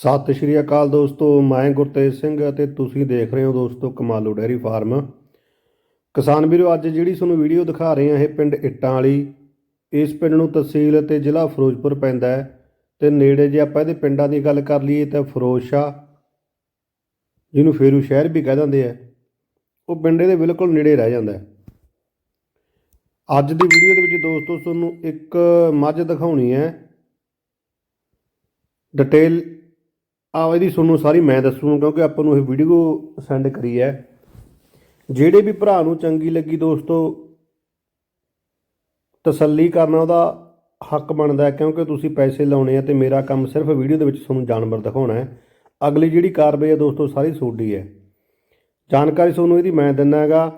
ਸਤਿ ਸ਼੍ਰੀ ਅਕਾਲ ਦੋਸਤੋ, ਮੈਂ ਗੁਰਤੇਜ ਸਿੰਘ ਅਤੇ ਤੁਸੀਂ ਦੇਖ ਰਹੇ ਹੋ ਦੋਸਤੋ ਕਮਾਲੂ ਡੈਰੀ ਫਾਰਮ। ਕਿਸਾਨ ਵੀਰੋ, ਅੱਜ ਜਿਹੜੀ ਤੁਹਾਨੂੰ ਵੀਡੀਓ ਦਿਖਾ ਰਹੇ ਹਾਂ ਇਹ ਪਿੰਡ ਇੱਟਾਂ ਵਾਲੀ, ਇਸ ਪਿੰਡ ਨੂੰ ਤਹਿਸੀਲ ਅਤੇ ਜ਼ਿਲ੍ਹਾ ਫਿਰੋਜ਼ਪੁਰ ਪੈਂਦਾ ਹੈ ਤੇ ਨੇੜੇ ਜੇ ਆਪਾਂ ਇਹਦੇ ਪਿੰਡਾਂ ਦੀ ਗੱਲ ਕਰ ਲਈਏ ਤਾਂ ਫਿਰੋਜ਼ਸ਼ਾ ਜਿਹਨੂੰ ਫੇਰੂ ਸ਼ਹਿਰ ਵੀ ਕਹਿ ਦਿੰਦੇ ਆ, ਉਹ ਪਿੰਡ ਦੇ ਬਿਲਕੁਲ ਨੇੜੇ ਰਹਿ ਜਾਂਦਾ ਹੈ। ਅੱਜ ਦੀ ਵੀਡੀਓ ਦੇ ਵਿੱਚ ਦੋਸਤੋ ਤੁਹਾਨੂੰ ਇੱਕ ਮੱਝ ਦਿਖਾਉਣੀ ਹੈ, ਡਿਟੇਲ ਆ ਇਹਦੀ ਤੁਹਾਨੂੰ ਸਾਰੀ ਮੈਂ ਦੱਸੂਗਾ ਕਿਉਂਕਿ ਆਪਾਂ ਨੂੰ ਇਹ ਵੀਡੀਓ ਸੈਂਡ ਕਰੀ ਹੈ। ਜਿਹੜੇ ਵੀ ਭਰਾ ਨੂੰ ਚੰਗੀ ਲੱਗੀ ਦੋਸਤੋ, ਤਸੱਲੀ ਕਰਨਾ ਉਹਦਾ ਹੱਕ ਬਣਦਾ ਕਿਉਂਕਿ ਤੁਸੀਂ ਪੈਸੇ ਲਾਉਣੇ ਆ ਤੇ ਮੇਰਾ ਕੰਮ ਸਿਰਫ ਵੀਡੀਓ ਦੇ ਵਿੱਚ ਤੁਹਾਨੂੰ ਜਾਨਵਰ ਦਿਖਾਉਣਾ ਹੈ। ਅਗਲੀ ਜਿਹੜੀ ਕਾਰਵਾਈ ਹੈ ਦੋਸਤੋ, ਸਾਰੀ ਸੋਡੀ ਹੈ। ਜਾਣਕਾਰੀ ਤੁਹਾਨੂੰ ਇਹਦੀ ਮੈਂ ਦਿੰਦਾ ਹੈਗਾ।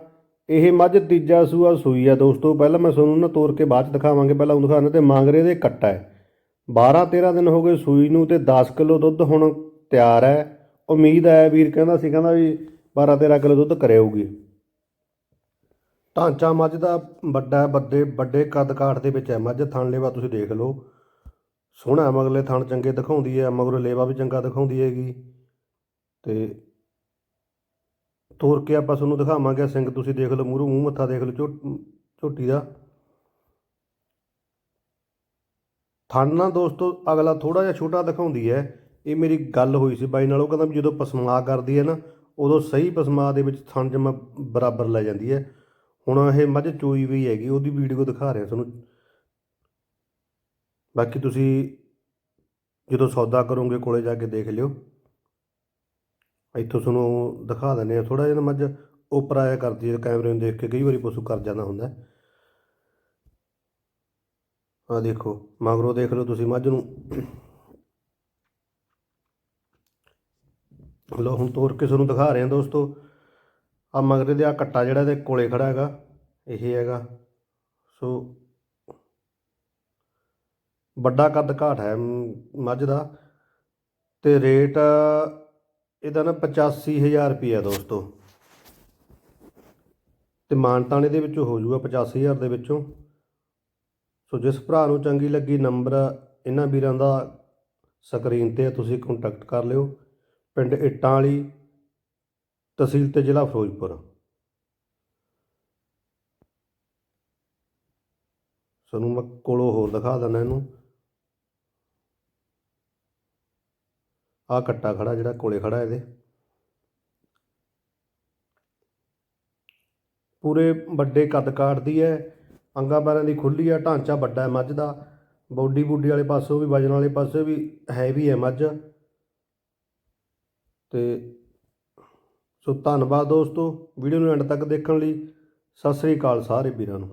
ਇਹ ਮੱਝ ਤੀਜਾ ਸੂਆ ਸੂਈ ਆ ਦੋਸਤੋ, ਪਹਿਲਾਂ ਮੈਂ ਤੁਹਾਨੂੰ ਨਾ ਤੋੜ ਕੇ ਬਾਅਦ ਚ ਦਿਖਾਵਾਂਗੇ, ਪਹਿਲਾਂ ਉਹ ਦਿਖਾਣਾ ਤੇ ਮਾਂਗਰੇ ਦੇ ਕੱਟਾ ਹੈ। 12 13 ਦਿਨ ਹੋ ਗਏ ਸੂਈ ਨੂੰ ਤੇ 10 ਕਿਲੋ ਦੁੱਧ ਹੁਣ ਤਿਆਰ ਹੈ। ਉਮੀਦ ਹੈ ਵੀਰ ਕਹਿੰਦਾ ਸੀ ਕਹਿੰਦਾ ਵੀ 12 13 ਕਿਲੋ ਦੁੱਧ ਕਰਿਆਊਗੀ ਢਾਂਚਾ ਮੱਝ ਦਾ ਵੱਡਾ ਵੱਡੇ ਵੱਡੇ ਕੱਦ ਕਾਠ ਦੇ ਵਿੱਚ ਹੈ। ਮੱਝ ਥਣ ਲੇਵਾ ਤੁਸੀਂ ਦੇਖ ਲਓ। ਸੋਹਣਾ ਹੈ, ਮਗਰਲੇ ਥਣ ਚੰਗੇ ਦਿਖਾਉਂਦੀ ਹੈ ਮਗਰੋਂ ਲੇਵਾ ਵੀ ਚੰਗਾ ਦਿਖਾਉਂਦੀ ਹੈਗੀ। ਤੇ ਤੋਰ ਕੇ ਆਪਾਂ ਤੁਹਾਨੂੰ ਦਿਖਾਵਾਂਗੇ। ਸਿੰਘ ਤੁਸੀਂ ਦੇਖ ਲਓ ਮੂਹਰੋਂ ਮੂੰਹ ਮੱਥਾ ਦੇਖ ਲਓ ਝੋ- ਝੋਟੀ ਦਾ। ਥਣ ਨਾ ਦੋਸਤੋ ਅਗਲਾ ਥੋੜਾ ਜਿਹਾ ਛੋਟਾ ਦਿਖਾਉਂਦੀ ਹੈ। ਇਹ ਮੇਰੀ ਗੱਲ ਹੋਈ ਸੀ ਬਾਈ ਨਾਲ, ਉਹ ਕਹਿੰਦਾ ਵੀ ਜਦੋਂ ਪਸਮਾ ਕਰਦੀ ਹੈ ਨਾ, ਉਦੋਂ ਸਹੀ ਪਸਮਾ ਦੇ ਵਿੱਚ ਥਣ ਜਮਾ ਬਰਾਬਰ ਲੈ ਜਾਂਦੀ ਹੈ। ਹੁਣ ਇਹ ਮੱਝ ਚੋਈ ਵੀ ਹੈਗੀ, ਉਹਦੀ ਵੀਡੀਓ ਦਿਖਾ ਰਿਹਾ ਤੁਹਾਨੂੰ। ਬਾਕੀ ਤੁਸੀਂ ਜਦੋਂ ਸੌਦਾ ਕਰੋਗੇ ਕੋਲੇ ਜਾ ਕੇ ਦੇਖ ਲਿਓ। ਇੱਥੋਂ ਤੁਹਾਨੂੰ ਦਿਖਾ ਦਿੰਦੇ ਆ ਥੋੜਾ ਜਿਹਾ ਨਾ ਮੱਝ ਉੱਪਰ ਆਇਆ ਕਰਦੀ ਹੈ, ਕੈਮਰੇ ਨੂੰ ਦੇਖ ਕੇ ਕਈ ਵਾਰੀ ਪਸ਼ੂ ਕਰ ਜਾਂਦਾ ਹੁੰਦਾ। ਆ ਦੇਖੋ, ਮਗਰੋਂ ਦੇਖ ਲਓ ਤੁਸੀਂ ਮੱਝ ਨੂੰ। ਲੋ ਹੁਣ ਤੋਰ ਕੇ ਤੁਹਾਨੂੰ ਦਿਖਾ ਰਹੇ ਦੋਸਤੋ। ਆ ਮਗਰੇ ਦੇ ਆ ਕੱਟਾ ਜਿਹੜਾ ਇਹਦੇ ਕੋਲੇ ਖੜਾ ਹੈਗਾ, ਇਹ ਹੈਗਾ। ਸੋ, ਵੱਡਾ ਕੱਦ ਘਾਟ ਹੈ ਮੱਝ ਦਾ। ਤੇ ਰੇਟ, ਇਹਦਾ ਨਾ 85000 ਰੁਪਈਆ ਦੋਸਤੋ। ਤੇ ਮਾਨਤਾਨ ਦੇ ਵਿੱਚੋਂ ਹੋ ਜਾਊਗਾ 85000 ਦੇ ਵਿੱਚੋਂ। ਸੋ, ਜਿਸ ਭਰਾ ਨੂੰ ਚੰਗੀ ਲੱਗੀ ਨੰਬਰ ਇਹਨਾਂ ਵੀਰਾਂ ਦਾ ਸਕਰੀਨ ਤੇ ਤੁਸੀਂ ਕੰਟੈਕਟ ਕਰ ਲਿਓ। ਪਿੰਡ ਇੱਟਾਂ ਵਾਲੀ ਤਹਿਸੀਲ ਤੇ ਜ਼ਿਲ੍ਹਾ ਫਿਰੋਜ਼ਪੁਰ। ਸਾਨੂੰ ਮੈਂ ਕੋਲੋਂ ਹੋਰ ਦਿਖਾ ਦਿੰਦਾ ਇਹਨੂੰ। ਆ ਕੱਟਾ ਖੜਾ ਜਿਹੜਾ ਕੋਲੇ ਖੜਾ ਇਹਦੇ। ਪੂਰੇ ਵੱਡੇ ਕੱਦ ਕਾਟਦੀ ਹੈ। ਅੰਗਾਂ ਪੈਰਾਂ ਦੀ ਖੁੱਲੀ ਆ ਢਾਂਚਾ ਵੱਡਾ ਹੈ ਮੱਝ ਦਾ। ਬੋਡੀ ਬੁੱਡੀ ਵਾਲੇ ਪਾਸੋਂ ਵੀ, ਵਜਨ ਵਾਲੇ ਪਾਸੇ ਵੀ ਹੈਵੀ ਹੈ ਮੱਝ। ਤੇ ਸੋ ਧੰਨਵਾਦ ਦੋਸਤੋ, ਵੀਡੀਓ ਨੂੰ ਐਂਡ ਤੱਕ ਦੇਖਣ ਲਈ ਸਤਿ ਸ੍ਰੀ ਅਕਾਲ ਸਾਰੇ ਵੀਰਾਂ ਨੂੰ।